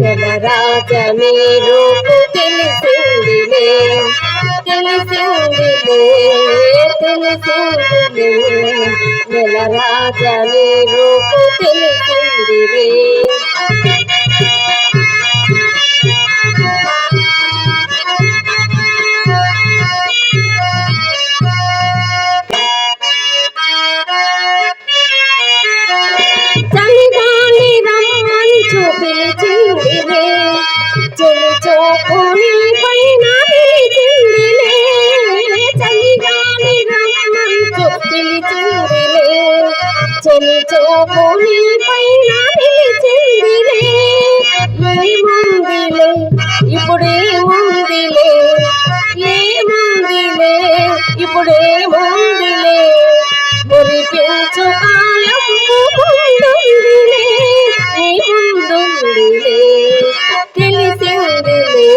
నెల రాజ రూపు తెలిసిందిలే తెలిసిందిలే తెలిసిందిలే నెల రాజ రూపు తెలిసింది చెలి చూపుని పైన పిలిచిందిలే ఏముందిలే ఇప్పుడేముందిలే ఏముందిలే ఇప్పుడేముందిలే మురిపించు కాలం ముందుందిలే నీ ముందుందిలే తెలిసిందిలే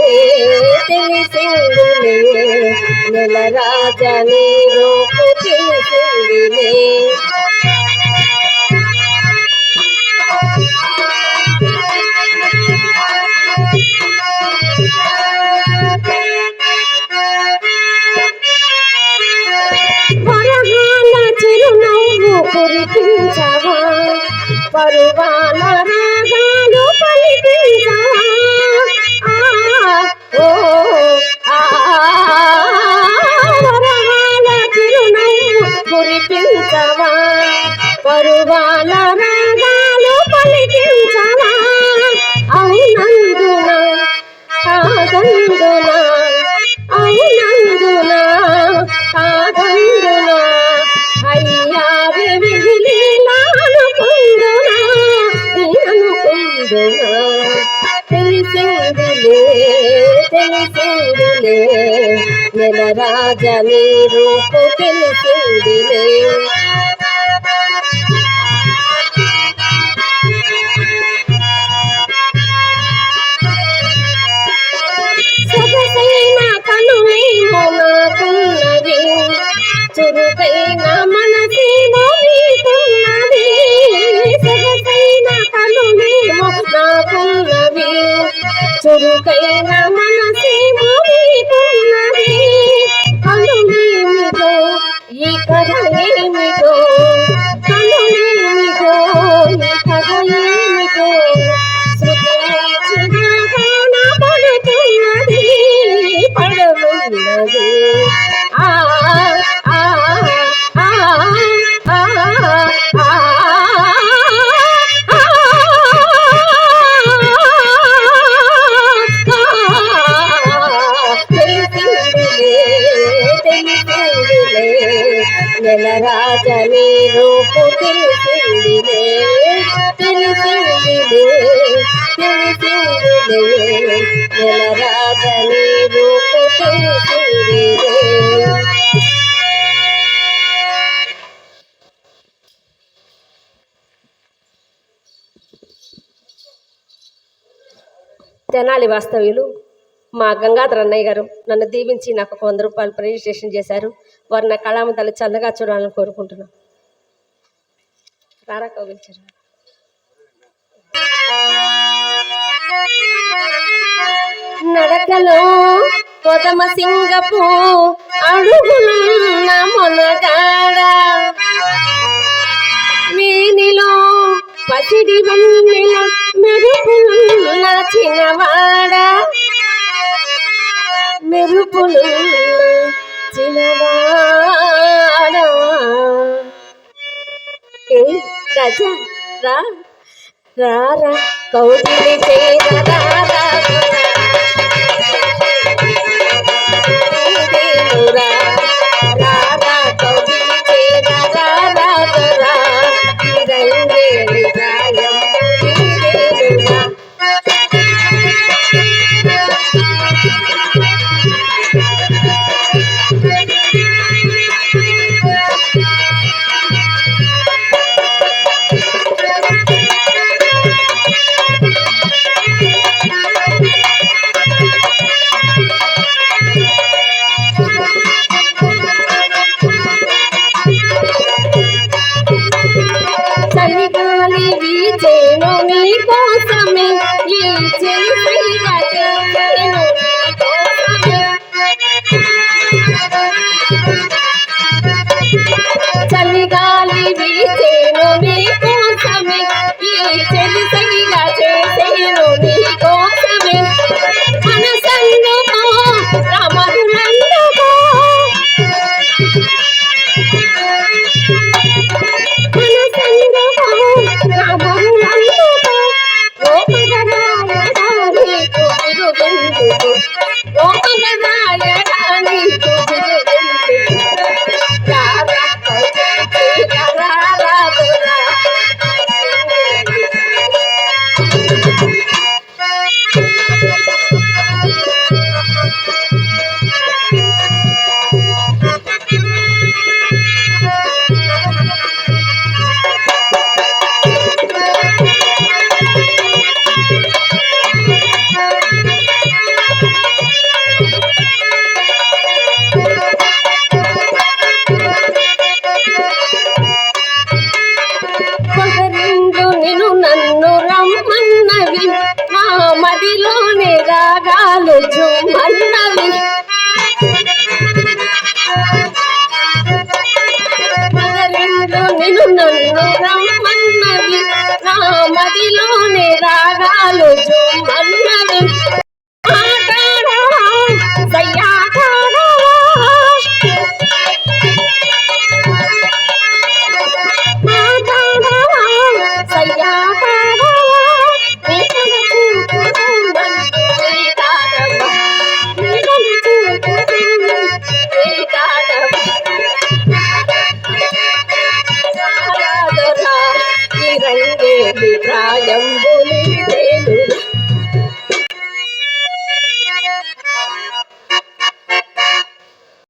తెలిసిందిలే నెల రాజా నీ రూపు తెలిసిందిలే ಬರುವ తెలిసిందిలే తెలిసిందిలే నెల రాజ నీ రూపు నెల రాజ నీ రూపు తెలిసిందిలే తెలిసిందిలే తెలిసిందిలే నెల రాజ నీ రూపు తెలిసిందిలే తెనాలి వాస్తవ్యులు మా గంగాధర అన్నయ్య గారు నన్ను దీవించి నాకు ఒక వంద రూపాయలు రిజిస్ట్రేషన్ చేశారు. వారు నా కళామంతాలు చల్లగా చూడాలని కోరుకుంటున్నాను. రారా కౌగిల్చారు నడకలో కొదమ సింగపు అడుగులున్న మొనగాడ. మేనిలో పసిడి వెన్నెల మెరుపులున్న చిన్నవాడ. మెరుపులున్న చిన్నవాడ ఏ రాజా రా రా Oh, మదిలోని రాగాలు చూమన్నవి నిన్ను నన్ను రమ్మన్నవి. నా మదిలోని రాగాలు చూమన్నవి